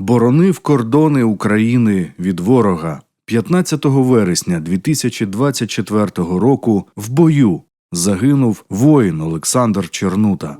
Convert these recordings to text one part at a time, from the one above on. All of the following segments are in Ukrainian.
боронив кордони України від ворога. 15 вересня 2024 року в бою загинув воїн Олександр Чернута.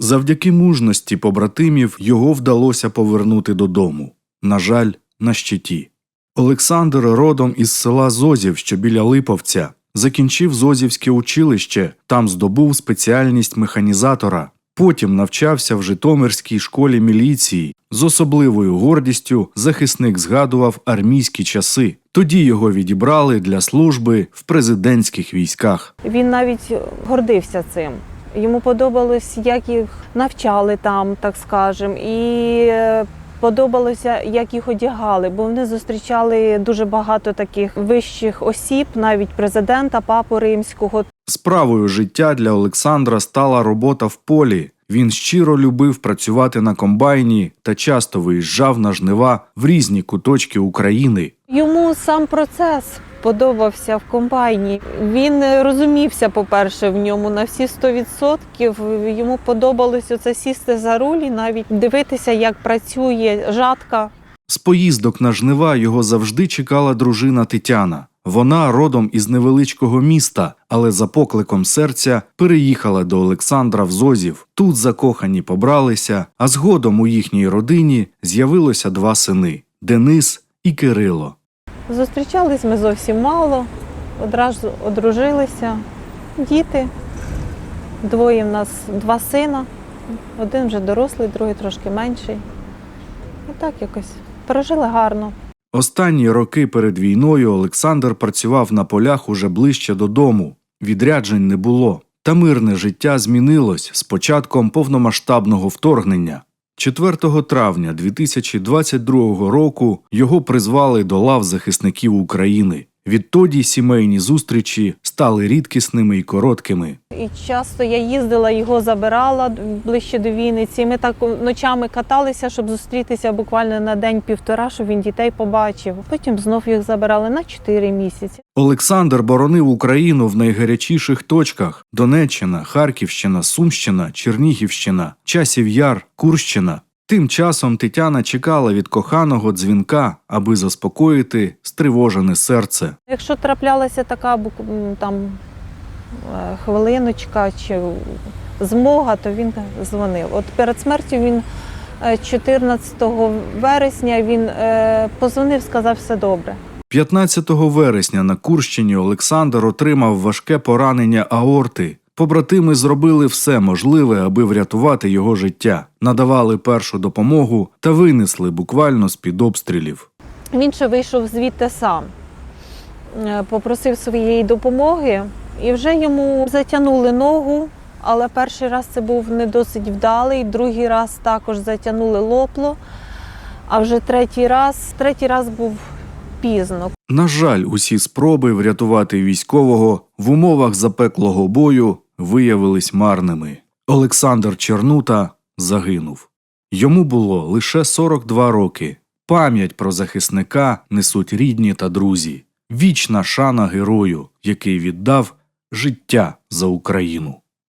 Завдяки мужності побратимів його вдалося повернути додому. На жаль, на щиті. Олександр родом із села Зозів, що біля Липовця, закінчив Зозівське училище, там здобув спеціальність механізатора. Потім навчався в Житомирській школі міліції. З особливою гордістю захисник згадував армійські часи. Тоді його відібрали для служби в президентських військах. Він навіть гордився цим. Йому подобалось, як їх навчали там, так скажем, і е, подобалося, як їх одягали, бо вони зустрічали дуже багато таких вищих осіб, навіть президента, папу римського. Справою життя для Олександра стала робота в полі. Він щиро любив працювати на комбайні та часто виїжджав на жнива в різні куточки України. Йому сам процес подобався в комбайні. Він е, розумівся, по-перше, в ньому на всі 100%. Йому подобалося це сісти за руль і навіть дивитися, як працює жатка. З поїздок на жнива його завжди чекала дружина Тетяна. Вона родом із невеличкого міста, але за покликом серця переїхала до Олександра в Зозів. Тут закохані побралися, а згодом у їхній родині з'явилося два сини Денис і Кирило. Зустрічались ми зовсім мало, одразу одружилися. Діти. Двоє в нас два сина. Один вже дорослий, другий трошки менший. І так якось прожили гарно. Останні роки перед війною Олександр працював на полях уже ближче додому. Відряджень не було. Та мирне життя змінилось з початком повномасштабного вторгнення. 4 травня 2022 року його призвали до лав захисників України. Відтоді сімейні зустрічі стали рідкісними і короткими. І часто я їздила, його забирала ближче до Вінниці. Ми так ночами каталися, щоб зустрітися буквально на день-півтора, щоб він дітей побачив. Потім знов їх забирали на 4 місяці. Олександр боронив Україну в найгарячіших точках: Донеччина, Харківщина, Сумщина, Чернігівщина, Часів Яр, Курщина. Тим часом Тетяна чекала від коханого дзвінка, аби заспокоїти стривожене серце. Якщо траплялася така там е, хвилиночка чи змога, то він дзвонив. От перед смертю він е, 14 вересня він е, позвонив, сказав все добре. 15 вересня на Курщині Олександр отримав важке поранення аорти. Побратими зробили все можливе, аби врятувати його життя, надавали першу допомогу та винесли буквально з під обстрілів. Він ще вийшов звідти сам, Е, попросив своєї допомоги, і вже йому затягнули ногу. Але перший раз це був не досить вдалий, другий раз також затягнули лопло. А вже третій раз, третій раз був пізно. На жаль, усі спроби врятувати військового в умовах запеклого бою виявились марними. Олександр Чернута загинув. Йому було лише 42 роки. Пам'ять про захисника несуть рідні та друзі. Вічна шана герою, який віддав життя за Україну.